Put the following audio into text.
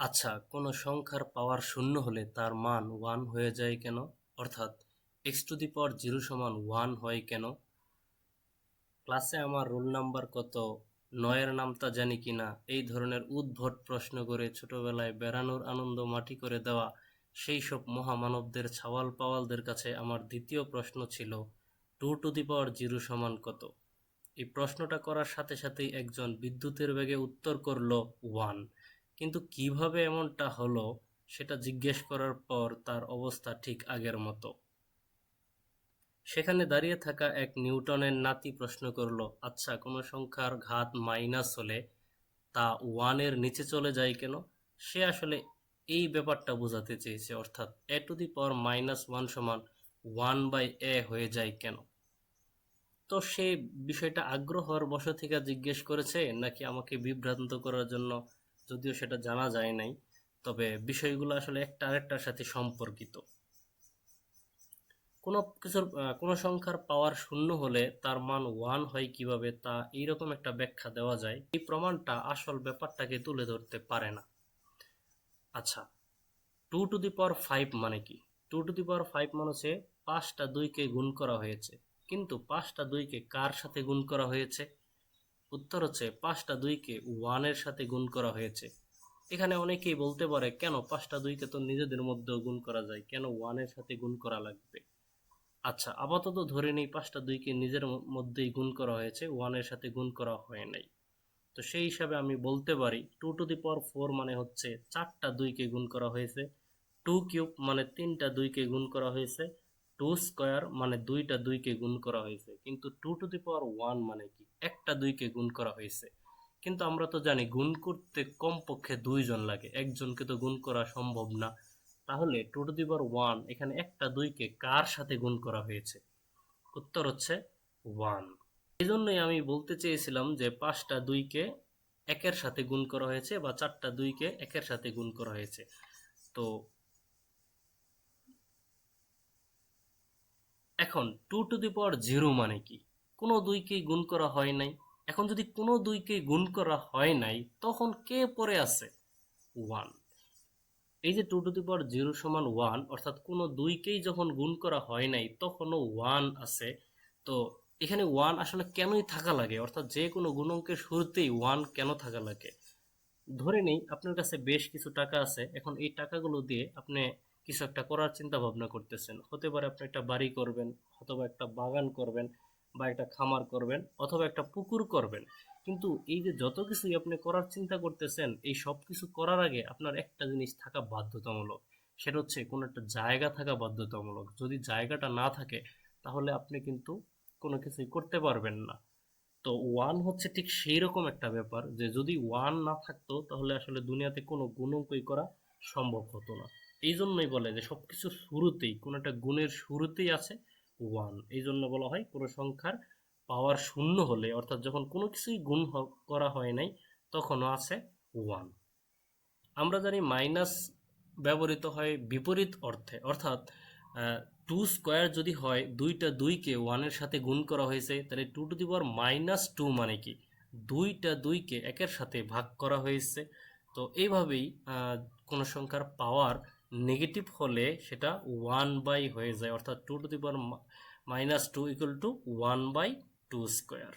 আচ্ছা কোনো সংখ্যার পাওয়ার শূন্য হলে তার মান ওয়ান হয়ে যায় কেন? অর্থাৎ x to the power zero সমান ওয়ান হয় কেন? ক্লাসে আমার রোল নাম্বার কত? নয়ের নামটা জানি কিনা এই ধরনের উদ্ভট প্রশ্ন করে ছোটবেলায় বেড়ানোর আনন্দ মাটি করে দেওয়া সেই সব মহামানবদের ছাওয়াল পাওয়ালদের কাছে আমার দ্বিতীয় প্রশ্ন ছিল two to the power zero সমান কত? এই প্রশ্নটা করার সাথে সাথেই একজন বিদ্যুতের বেগে উত্তর করল ওয়ান কিন্তু কীভাবে এমনটা হলো, সেটা জিজ্ঞেস করার পর তার অবস্থা ঠিক আগের মতো। সেখানে দাঁড়িয়ে থাকা এক নিউটনের নাতি প্রশ্ন করল আচ্ছা কোনো সংখ্যার ঘাত মাইনাস হলে তা ওয়ানের নিচে চলে যায় কেন? সে আসলে এই ব্যাপারটা বোঝাতে চেয়েছে, অর্থাৎ a to the power minus one সমান ওয়ান বাই এ হয়ে যায় কেন? তো সে বিষয়টা আগ্রহর বশ থেকে জিজ্ঞেস করেছে, নাকি আমাকে বিভ্রান্ত করার জন্য যদিও সেটা জানা যায় নাই, তবে বিষয়গুলো আসলে একটা আরেকটার সাথে সম্পর্কিত। কোনো কিছুর কোনো সংখ্যার পাওয়ার শূন্য হলে তার মান ওয়ান হয় কীভাবে তা এইরকম একটা ব্যাখ্যা দেওয়া যায়। এই প্রমাণটা আসল ব্যাপারটাকে তুলে ধরতে পারে না। আচ্ছা two to the power five মানে কি? Two to the power five মানে হচ্ছে পাঁচটা দুইকে গুণ করা হয়েছে। কিন্তু পাঁচটা দুইকে কার সাথে গুণ করা হয়েছে? উত্তর হচ্ছে পাঁচটা দুইকে ওয়ানের সাথে গুণ করা হয়েছে। এখানে অনেকেই বলতে পারে, কেন পাঁচটা দুইকে তো নিজেদের মধ্যেও গুণ করা যায়? কেন ওয়ানের সাথে গুণ করা লাগবে? আচ্ছা আপাতত ধরে নেই পাঁচটা দুইকে নিজের মধ্যেই গুণ করা হয়েছে ওয়ানের সাথে গুণ করা হয় নাই। তো সেই হিসাবে আমি বলতে পারি two to the power four মানে হচ্ছে চারটা দুইকে গুণ করা হয়েছে টু কিউব মানে তিনটা দুইকে গুণ করা হয়েছে টু স্কোয়ার মানে দুইটা দুইকে গুণ করা হয়েছে। কিন্তু two to the power one মানে কি? একটা দুইকে গুণ করা হয়েছে। কিন্তু আমরা তো জানি গুণ করতে কমপক্ষে দুইজন লাগে। একজনকে তো গুণ করা সম্ভব না। তাহলে two to the power one এখানে একটা দুইকে কার সাথে গুণ করা হয়েছে? উত্তর হচ্ছে ওয়ান এই জন্যই আমি বলতে চেয়েছিলাম যে পাঁচটা দুইকে একের সাথে গুণ করা হয়েছে বা চারটা দুইকে একের সাথে গুণ করা হয়েছে। তো এখন two to the power zero মানে কি? কোনো দুইকেই গুণ করা হয় নাই। এখন যদি কোনো দুইকেই গুণ করা হয় নাই, তখন কে পরে আছে? ওয়ান এই যে two to the power zero সমান ওয়ান অর্থাৎ কোনো দুইকেই যখন গুণ করা হয় নাই, তখনও ওয়ান আছে। তো এখানে ওয়ান আসলে কেনই থাকা লাগে? অর্থাৎ যে কোনো গুণঙ্কের শুরুতেই ওয়ান কেন থাকা লাগে? ধরে নেই, আপনার কাছে বেশ কিছু টাকা আছে। এখন এই টাকাগুলো দিয়ে আপনি কিছু একটা করার চিন্তা ভাবনা করতেছেন। হতে পারে আপনি একটা বাড়ি করবেন, অথবা একটা বাগান করবেন, বা একটা খামার করবেন, অথবা একটা পুকুর করবেন। কিন্তু এই যে যত কিছুই আপনি করার চিন্তা করতেছেন, এই সব কিছু করার আগে আপনার একটা জিনিস থাকা বাধ্যতামূলক। সেটা হচ্ছে কোনো একটা জায়গা থাকা বাধ্যতামূলক। যদি জায়গাটা না থাকে, তাহলে আপনি কিন্তু কোনো কিছুই করতে পারবেন না। তো ওয়ান হচ্ছে ঠিক সেই রকম একটা ব্যাপার যে যদি ওয়ান না থাকতো, তাহলে আসলে দুনিয়াতে কোনো গুণঙ্কই করা সম্ভব হতো না। এই জন্যই বলে যে সবকিছু শুরুতেই, কোনো একটা গুণের শুরুতেই আছে ওয়ান এই জন্য বলা হয় কোনো সংখ্যার পাওয়ার শূন্য হলে, অর্থাৎ যখন কোনো কিছুই গুণ করা হয় নাই, তখনও আছে ওয়ান আমরা জানি মাইনাস ব্যবহৃত হয় বিপরীত অর্থে, অর্থাৎ টু স্কোয়ার যদি হয়, দুইটা দুইকে ওয়ানের সাথে গুণ করা হয়েছে, তাহলে two to the power minus two মানে কি? দুইটা দুইকে একের সাথে ভাগ করা হয়েছে। তো এইভাবেই কোনো সংখ্যার পাওয়ার নেগেটিভ হলে সেটা ওয়ান বাই হয়ে যায়, অর্থাৎ two to the power minus two equal to one by two square